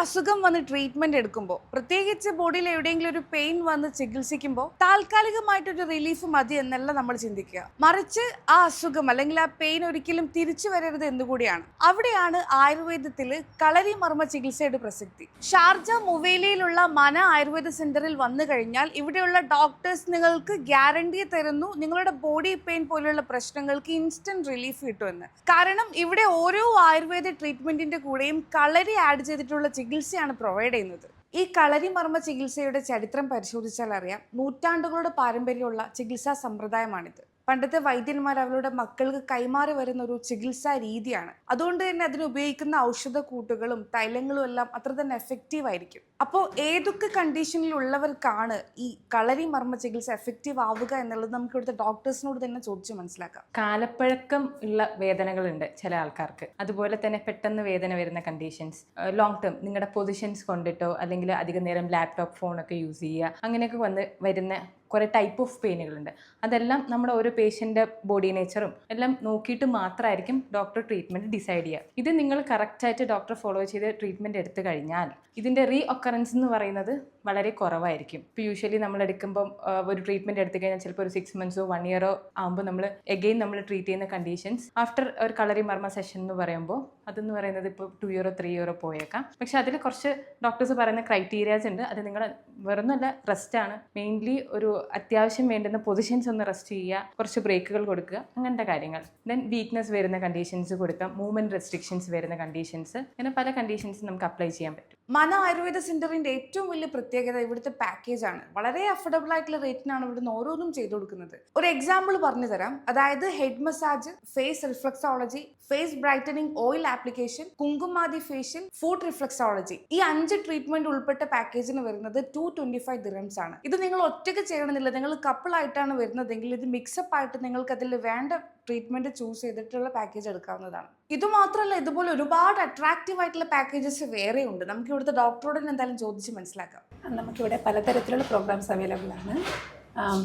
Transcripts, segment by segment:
അസുഖം വന്ന് ട്രീറ്റ്മെന്റ് എടുക്കുമ്പോൾ പ്രത്യേകിച്ച് ബോഡിയിൽ എവിടെയെങ്കിലും ഒരു പെയിൻ വന്ന് ചികിത്സിക്കുമ്പോൾ താൽക്കാലികമായിട്ടൊരു റിലീഫ് മതി എന്നല്ല നമ്മൾ ചിന്തിക്കുക. മറിച്ച് ആ അസുഖം അല്ലെങ്കിൽ ആ പെയിൻ ഒരിക്കലും തിരിച്ചു വരരുത് എന്നുകൂടിയാണ് അവിടെയാണ് ആയുർവേദത്തിൽ കളരി മർമ്മ ചികിത്സയുടെ പ്രസക്തി. ഷാർജ മുവേലിയിലുള്ള മന ആയുർവേദ സെന്ററിൽ വന്നു കഴിഞ്ഞാൽ ഇവിടെയുള്ള ഡോക്ടേഴ്സ് നിങ്ങൾക്ക് ഗ്യാരണ്ടി തരുന്നു നിങ്ങളുടെ ബോഡി പെയിൻ പോലെയുള്ള പ്രശ്നങ്ങൾക്ക് ഇൻസ്റ്റന്റ് റിലീഫ് കിട്ടുമെന്ന്. കാരണം ഇവിടെ ഓരോ ആയുർവേദ ട്രീറ്റ്മെന്റിന്റെ കൂടെയും കളരി ആഡ് ചെയ്തിട്ടുള്ള ചികിത്സയാണ് പ്രൊവൈഡ് ചെയ്യുന്നത്. ഈ കളരിമർമ്മ ചികിത്സയുടെ ചരിത്രം പരിശോധിച്ചാൽ അറിയാം. നൂറ്റാണ്ടുകളുടെ പാരമ്പര്യമുള്ള ചികിത്സാ സമ്പ്രദായമാണിത്. പണ്ടത്തെ വൈദ്യന്മാർ അവരുടെ മക്കൾക്ക് കൈമാറി വരുന്ന ഒരു ചികിത്സാ രീതിയാണ്. അതുകൊണ്ട് തന്നെ അതിന് ഉപയോഗിക്കുന്ന ഔഷധ കൂട്ടുകളും തൈലങ്ങളും എല്ലാം അത്ര തന്നെ എഫക്റ്റീവ് ആയിരിക്കും. അപ്പോൾ ഏതൊക്കെ കണ്ടീഷനിലുള്ളവർക്കാണ് ഈ കളരി മർമ്മ ചികിത്സ എഫക്റ്റീവ് ആവുക എന്നുള്ളത് നമുക്ക് ഇവിടുത്തെ ഡോക്ടേഴ്സിനോട് തന്നെ ചോദിച്ച് മനസ്സിലാക്കാം. കാലപ്പഴക്കം ഉള്ള വേദനകളുണ്ട് ചില ആൾക്കാർക്ക്. അതുപോലെ തന്നെ പെട്ടെന്ന് വേദന വരുന്ന കണ്ടീഷൻസ് ലോങ് ടേം നിങ്ങളുടെ പൊസിഷൻസ് കൊണ്ടിട്ടോ അല്ലെങ്കിൽ അധികം നേരം ലാപ്ടോപ്പ് ഫോണൊക്കെ യൂസ് ചെയ്യുക അങ്ങനെയൊക്കെ വന്ന് വരുന്ന കുറേ ടൈപ്പ് ഓഫ് പെയിനുകളുണ്ട് അതെല്ലാം നമ്മുടെ ഓരോ പേഷ്യന്റെ ബോഡി നേച്ചറും എല്ലാം നോക്കിയിട്ട് മാത്രമായിരിക്കും ഡോക്ടർ ട്രീറ്റ്മെന്റ് ഡിസൈഡ് ചെയ്യുക ഇത് നിങ്ങൾ കറക്റ്റായിട്ട് ഡോക്ടർ ഫോളോ ചെയ്ത് ട്രീറ്റ്മെന്റ് എടുത്തു കഴിഞ്ഞാൽ ഇതിന്റെ റീ ഒക്കറൻസ് എന്ന് പറയുന്നത് വളരെ കുറവായിരിക്കും. ഇപ്പൊ യൂഷ്വലി നമ്മൾ എടുക്കുമ്പോൾ ഒരു ട്രീറ്റ്മെന്റ് എടുത്തു കഴിഞ്ഞാൽ ചിലപ്പോൾ ഒരു സിക്സ് മന്ത്സോ വൺ ഇയറോ ആകുമ്പോൾ നമ്മൾ എഗെയിൻ നമ്മൾ ട്രീറ്റ് ചെയ്യുന്ന കണ്ടീഷൻസ് ആഫ്റ്റർ ഒരു കളറി മർമ്മ സെഷൻ എന്ന് പറയുമ്പോൾ അതെന്ന് പറയുന്നത് ഇപ്പോൾ ടു ഇയറോ ത്രീ ഇയറോ പോയേക്കാം. പക്ഷെ അതിൽ കുറച്ച് ഡോക്ടേഴ്സ് പറയുന്ന ക്രൈറ്റീരിയാസ് ഉണ്ട്. അത് നിങ്ങൾ വെറുന്നല്ല റെസ്റ്റ് ആണ്. മെയിൻലി ഒരു അത്യാവശ്യം വേണ്ടുന്ന പൊസിഷൻസ് ഒന്ന് റെസ്റ്റ് ചെയ്യുക കുറച്ച് ബ്രേക്കുകൾ കൊടുക്കുക അങ്ങനത്തെ കാര്യങ്ങൾ. ദെൻ വീക്ക്നെസ് വരുന്ന കണ്ടീഷൻസ് കൊടുക്കാം മൂവ്മെന്റ് റെസ്ട്രിക്ഷൻസ് വരുന്ന കണ്ടീഷൻസ് അങ്ങനെ പല കണ്ടീഷൻസ് നമുക്ക് അപ്ലൈ ചെയ്യാൻ പറ്റും. മന ആയുർവേദ സെന്ററിന്റെ ഏറ്റവും വലിയ പ്രത്യേകത ഇവിടുത്തെ പാക്കേജ് ആണ്. വളരെ അഫോർഡബിൾ ആയിട്ടുള്ള റേറ്റിനാണ് ഇവിടുന്ന് ഓരോന്നും ചെയ്തു കൊടുക്കുന്നത്. ഒരു എക്സാമ്പിൾ പറഞ്ഞു തരാം. അതായത് head massage face reflexology face brightening oil application Kumkumadi facial foot reflexology ഈ അഞ്ച് ട്രീറ്റ്മെന്റ് ഉൾപ്പെട്ട പാക്കേജിന് വരുന്നത് ടു ട്വന്റി ഫൈവ് ദിറംസ് ആണ്. ഇത് നിങ്ങൾ ഒറ്റയ്ക്ക് ചെയ്യണമെന്നില്ല. നിങ്ങൾ കപ്പിൾ ആയിട്ടാണ് വരുന്നതെങ്കിൽ ഇത് മിക്സപ്പ് ആയിട്ട് നിങ്ങൾക്ക് അതിൽ വേണ്ട ട്രീറ്റ്മെന്റ് ചൂസ് ചെയ്തിട്ടുള്ള പാക്കേജ് എടുക്കാവുന്നതാണ്. ഇതുമാത്രമല്ല ഇതുപോലെ ഒരുപാട് അട്രാക്റ്റീവ് ആയിട്ടുള്ള പാക്കേജസ് വേറെ ഉണ്ട്. നമുക്ക് ഇവിടുത്തെ ഡോക്ടറോട് എന്തായാലും ചോദിച്ച് മനസ്സിലാക്കാം. നമുക്കിവിടെ പലതരത്തിലുള്ള പ്രോഗ്രാംസ് അവൈലബിൾ ആണ്.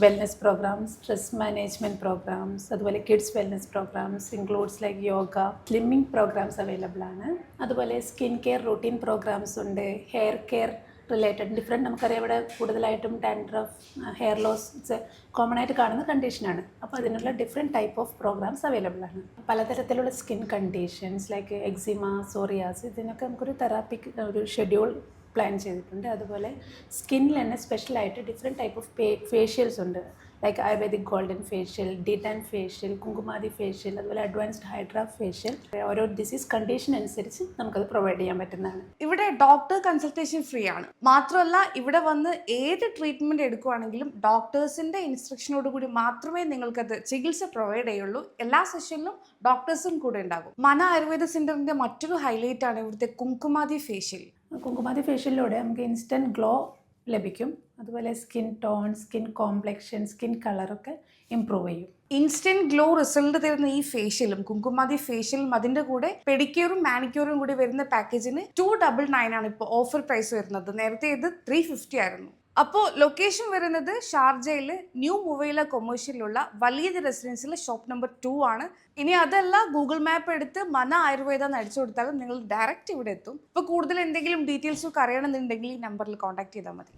Wellness programmes stress management programmes അതുപോലെ kids wellness programmes includes like yoga slimming programmes available ആണ്. അതുപോലെ സ്കിൻ കെയർ റൂട്ടീൻ പ്രോഗ്രാംസ് ഉണ്ട് ഹെയർ കെയർ റിലേറ്റഡ് ഡിഫറെന്റ് നമുക്കറിയാം. ഇവിടെ കൂടുതലായിട്ടും dandruff hair loss it's common ആയിട്ട് കാണുന്ന കണ്ടീഷനാണ് അപ്പോൾ അതിനുള്ള different type of programmes available ആണ്. പലതരത്തിലുള്ള skin conditions like eczema psoriasis ഇതിനൊക്കെ നമുക്കൊരു തെറാപ്പിക് ഒരു ഷെഡ്യൂൾ പ്ലാൻ ചെയ്തിട്ടുണ്ട്. അതുപോലെ സ്കിന്നിൽ തന്നെ സ്പെഷ്യലായിട്ട് ഡിഫറെന്റ് ടൈപ്പ് ഓഫ് ഫേഷ്യൽസ് ഉണ്ട്. Like Ayurvedic golden facial detan facial Kumkumadi facial അതുപോലെ അഡ്വാൻസ്ഡ് ഹൈഡ്രാ ഫേഷ്യൽ ഓരോ ഡിസീസ് കണ്ടീഷൻ അനുസരിച്ച് നമുക്കത് പ്രൊവൈഡ് ചെയ്യാൻ പറ്റുന്നതാണ്. ഇവിടെ ഡോക്ടർ കൺസൾട്ടേഷൻ ഫ്രീ ആണ്. മാത്രമല്ല ഇവിടെ വന്ന് ഏത് ട്രീറ്റ്മെന്റ് എടുക്കുവാണെങ്കിലും ഡോക്ടേഴ്സിന്റെ ഇൻസ്ട്രക്ഷനോട് കൂടി മാത്രമേ നിങ്ങൾക്കത് ചികിത്സ പ്രൊവൈഡ് ചെയ്യുള്ളൂ. എല്ലാ സെഷനിലും ഡോക്ടേഴ്സും കൂടെ ഉണ്ടാകും. മന ആയുർവേദ സെന്ററിന്റെ മറ്റൊരു ഹൈലൈറ്റ് ആണ് ഇവിടുത്തെ കുങ്കുമാതി ഫേഷ്യൽ കുങ്കുമാതി ഫേഷ്യലിലൂടെ നമുക്ക് ഇൻസ്റ്റന്റ് ഗ്ലോ ലഭിക്കും. അതുപോലെ skin tone skin complexion skin കളറൊക്കെ ഇമ്പ്രൂവ് ചെയ്യും. ഇൻസ്റ്റന്റ് ഗ്ലോ റിസൾട്ട് തരുന്ന ഈ ഫേഷ്യലും കുങ്കുമാതി ഫേഷ്യലും അതിന്റെ കൂടെ പെഡിക്യൂറും മാനിക്യൂറും കൂടി വരുന്ന പാക്കേജിന് ടു ഡബിൾ നയൻ ആണ് ഇപ്പോൾ ഓഫർ പ്രൈസ് വരുന്നത്. നേരത്തെ ഇത് ത്രീ ഫിഫ്റ്റി ആയിരുന്നു. അപ്പോൾ ലൊക്കേഷൻ വരുന്നത് ഷാർജയിൽ ന്യൂ മുവൈല കൊമേഴ്ഷ്യലുള്ള വലിയ റെസിഡൻസിലെ ഷോപ്പ് നമ്പർ ടു ആണ്. ഇനി അതല്ല ഗൂഗിൾ മാപ്പ് എടുത്ത് മന ആയുർവേദ എന്ന് അടിച്ചു കൊടുത്താലും നിങ്ങൾ ഡയറക്റ്റ് ഇവിടെ എത്തും. ഇപ്പോൾ കൂടുതൽ എന്തെങ്കിലും ഡീറ്റെയിൽസ് ഒക്കെ അറിയണമെന്നുണ്ടെങ്കിൽ ഈ നമ്പറിൽ കോൺടാക്ട് ചെയ്താൽ മതി.